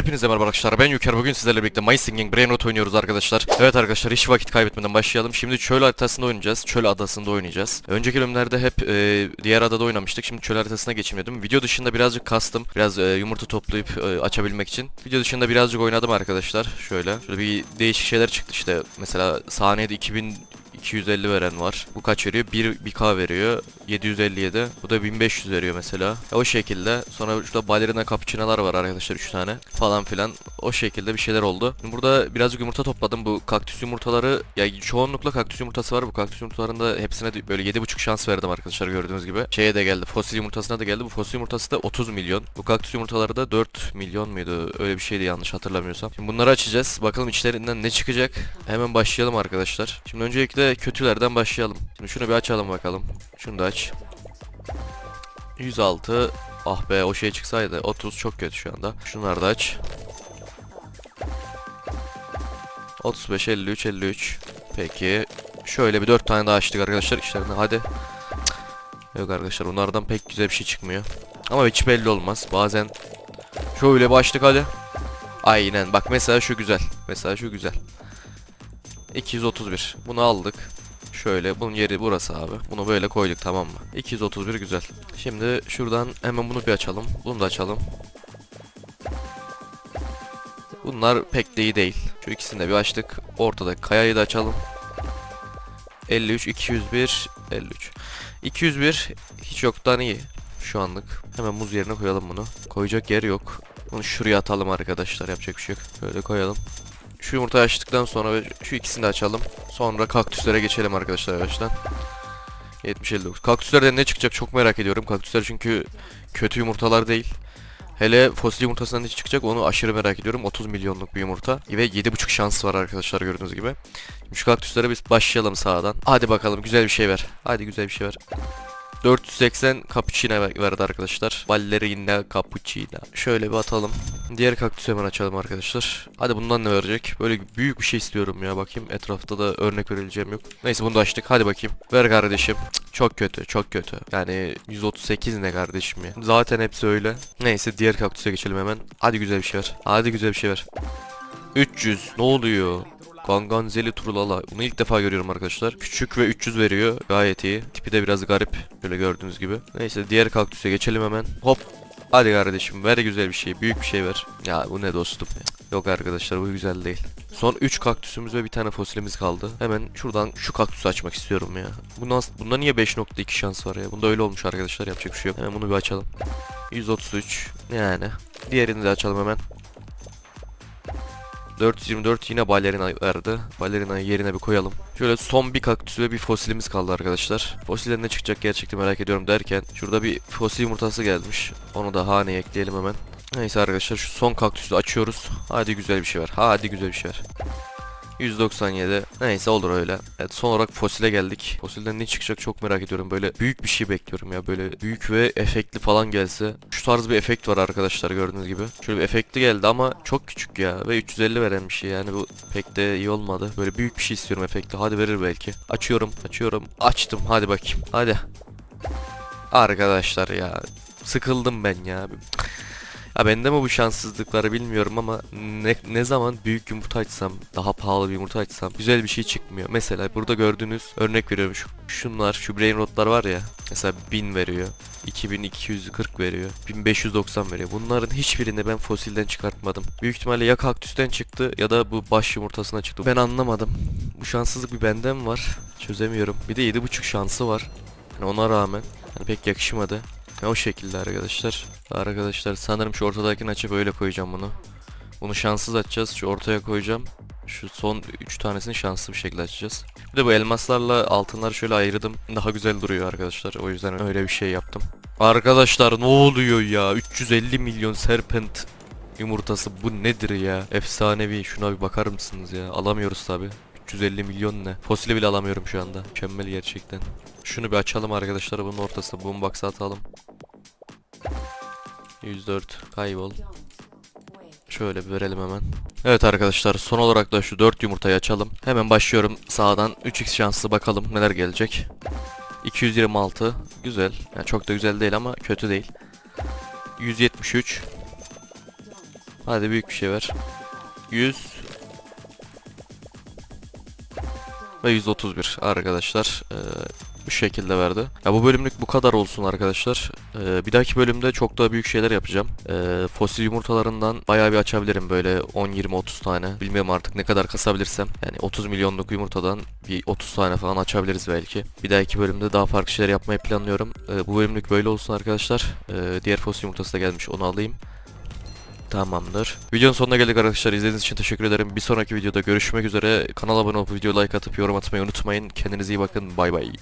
Hepinize merhaba arkadaşlar ben Yüker. Bugün sizlerle birlikte My Singing Brainrot oynuyoruz arkadaşlar. Evet arkadaşlar hiç vakit kaybetmeden başlayalım. Şimdi çöl haritasında oynayacağız Çöl adasında oynayacağız. Önceki bölümlerde hep e, diğer adada oynamıştık. Şimdi çöl haritasına geçeyim dedim. Video dışında birazcık kastım Biraz e, yumurta toplayıp e, açabilmek için. Video dışında birazcık oynadım arkadaşlar. Şöyle Şöyle bir değişik şeyler çıktı işte. Mesela saniyede 2000 250 veren var. Bu kaç veriyor? 1 1K veriyor. 757. Bu da 1500 veriyor mesela. Ya o şekilde. Sonra şurada balerina cappuccino'lar var arkadaşlar 3 tane. Falan filan. O şekilde bir şeyler oldu. Şimdi burada birazcık yumurta topladım. Bu kaktüs yumurtaları ya çoğunlukla kaktüs yumurtası var. Bu kaktüs yumurtalarında hepsine de böyle 7.5 şans verdim arkadaşlar gördüğünüz gibi. Şeye de geldi. Fosil yumurtasına da geldi. Bu fosil yumurtası da 30 milyon. Bu kaktüs yumurtaları da 4 milyon muydu? Öyle bir şeydi yanlış hatırlamıyorsam. Şimdi bunları açacağız. Bakalım içlerinden ne çıkacak. Hemen başlayalım arkadaşlar. Şimdi öncelikle kötülerden başlayalım. Şimdi şunu bir açalım bakalım. Şunu da aç. 106. Ah be o şey çıksaydı. 30 çok kötü şu anda. Şunları da aç. 35, 53, 53. Peki. Şöyle bir 4 tane daha açtık arkadaşlar işlerine. Hadi. Yok arkadaşlar bunlardan pek güzel bir şey çıkmıyor. Ama hiç belli olmaz. Bazen şöyle başlık hadi. Aynen. Bak mesela şu güzel. Mesela şu güzel. 231. Bunu aldık. Şöyle bunun yeri burası abi. Bunu böyle koyduk tamam mı? 231 güzel. Şimdi şuradan hemen bunu bir açalım. Bunu da açalım. Bunlar pek de iyi değil. Şu ikisini de bir açtık. Ortadaki kayayı da açalım. 53, 201, 53. 201 hiç yoktan iyi şu anlık. Hemen muz yerine koyalım bunu. Koyacak yer yok. Bunu şuraya atalım arkadaşlar. Yapacak bir şey yok. Böyle koyalım. Şu yumurtayı açtıktan sonra ve şu ikisini de açalım. Sonra kaktüslere geçelim arkadaşlar yavaştan. 70 59. Kaktüslerden ne çıkacak çok merak ediyorum. Kaktüsler çünkü kötü yumurtalar değil. Hele fosil yumurtasından ne çıkacak onu aşırı merak ediyorum. 30 milyonluk bir yumurta. Ve 7.5 şans var arkadaşlar gördüğünüz gibi. Şimdi şu kaktüslere biz başlayalım sağdan. Hadi bakalım güzel bir şey ver. Hadi güzel bir şey ver. 480 cappuccino ver- verdi arkadaşlar. Ballerina cappuccino. Şöyle bir atalım. Diğer kaktüsü hemen açalım arkadaşlar. Hadi bundan ne verecek? Böyle büyük bir şey istiyorum ya bakayım. Etrafta da örnek verileceğim yok. Neyse bunu da açtık. Hadi bakayım. Ver kardeşim. Çok kötü, çok kötü. Yani 138 ne kardeşim ya. Zaten hepsi öyle. Neyse diğer kaktüse geçelim hemen. Hadi güzel bir şey ver. Hadi güzel bir şey ver. 300. Ne oluyor? Ganganzeli Trulala. Bunu ilk defa görüyorum arkadaşlar. Küçük ve 300 veriyor. Gayet iyi. Tipi de biraz garip. Böyle gördüğünüz gibi. Neyse diğer kaktüse geçelim hemen. Hop. Hadi kardeşim ver güzel bir şey. Büyük bir şey ver. Ya bu ne dostum ya. Yok arkadaşlar bu güzel değil. Son 3 kaktüsümüz ve bir tane fosilimiz kaldı. Hemen şuradan şu kaktüsü açmak istiyorum ya. Bu nasıl, bunda niye 5.2 şans var ya? Bunda öyle olmuş arkadaşlar yapacak bir şey yok. Hemen bunu bir açalım. 133 yani. Diğerini de açalım hemen. 424 yine balerina verdi. Balerinayı yerine bir koyalım. Şöyle son bir kaktüs ve bir fosilimiz kaldı arkadaşlar. Fosilden ne çıkacak gerçekten merak ediyorum derken şurada bir fosil yumurtası gelmiş. Onu da haneye ekleyelim hemen. Neyse arkadaşlar şu son kaktüsü açıyoruz. Hadi güzel bir şey ver. Hadi güzel bir şey ver. 197. Neyse olur öyle. Evet son olarak fosile geldik. Fosilden ne çıkacak çok merak ediyorum. Böyle büyük bir şey bekliyorum ya. Böyle büyük ve efektli falan gelse. Şu tarz bir efekt var arkadaşlar gördüğünüz gibi. Şöyle bir efekti geldi ama çok küçük ya. Ve 350 veren bir şey yani bu pek de iyi olmadı. Böyle büyük bir şey istiyorum efekti. Hadi verir belki. Açıyorum açıyorum. Açtım hadi bakayım. Hadi. Arkadaşlar ya. Sıkıldım ben ya. Ya bende mi bu şanssızlıkları bilmiyorum ama ne, ne zaman büyük yumurta açsam, daha pahalı bir yumurta açsam güzel bir şey çıkmıyor. Mesela burada gördüğünüz örnek veriyorum şu, şunlar, şu brain rotlar var ya. Mesela 1000 veriyor. 2240 veriyor. 1590 veriyor. Bunların hiçbirini ben fosilden çıkartmadım. Büyük ihtimalle ya kaktüsten çıktı ya da bu baş yumurtasına çıktı. Ben anlamadım. Bu şanssızlık bir bende mi var? Çözemiyorum. Bir de 7.5 şansı var. Yani ona rağmen yani pek yakışmadı. O şekilde arkadaşlar. Arkadaşlar sanırım şu ortadakini açıp öyle koyacağım bunu. Bunu şanssız açacağız. Şu ortaya koyacağım. Şu son 3 tanesini şanslı bir şekilde açacağız. Bir de bu elmaslarla altınları şöyle ayırdım. Daha güzel duruyor arkadaşlar. O yüzden öyle bir şey yaptım. Arkadaşlar ne oluyor ya? 350 milyon serpent yumurtası bu nedir ya? Efsanevi. Şuna bir bakar mısınız ya? Alamıyoruz tabi. 350 milyon ne? Fosili bile alamıyorum şu anda. Mükemmel gerçekten. Şunu bir açalım arkadaşlar. Bunun ortasına boombox'a atalım. 104 kaybol. Şöyle bir verelim hemen. Evet arkadaşlar son olarak da şu 4 yumurtayı açalım. Hemen başlıyorum sağdan 3x şanslı bakalım neler gelecek. 226 güzel. Yani çok da güzel değil ama kötü değil. 173 Hadi büyük bir şey ver. 100 ve 131 arkadaşlar. Ee, bu şekilde verdi. Ya bu bölümlük bu kadar olsun arkadaşlar. Ee, bir dahaki bölümde çok daha büyük şeyler yapacağım. Ee, fosil yumurtalarından bayağı bir açabilirim böyle 10 20 30 tane. Bilmiyorum artık ne kadar kasabilirsem. Yani 30 milyonluk yumurtadan bir 30 tane falan açabiliriz belki. Bir dahaki bölümde daha farklı şeyler yapmayı planlıyorum. Ee, bu bölümlük böyle olsun arkadaşlar. Ee, diğer fosil yumurtası da gelmiş onu alayım. Tamamdır. Videonun sonuna geldik arkadaşlar. İzlediğiniz için teşekkür ederim. Bir sonraki videoda görüşmek üzere. Kanala abone olup video like atıp yorum atmayı unutmayın. Kendinize iyi bakın. Bay bay.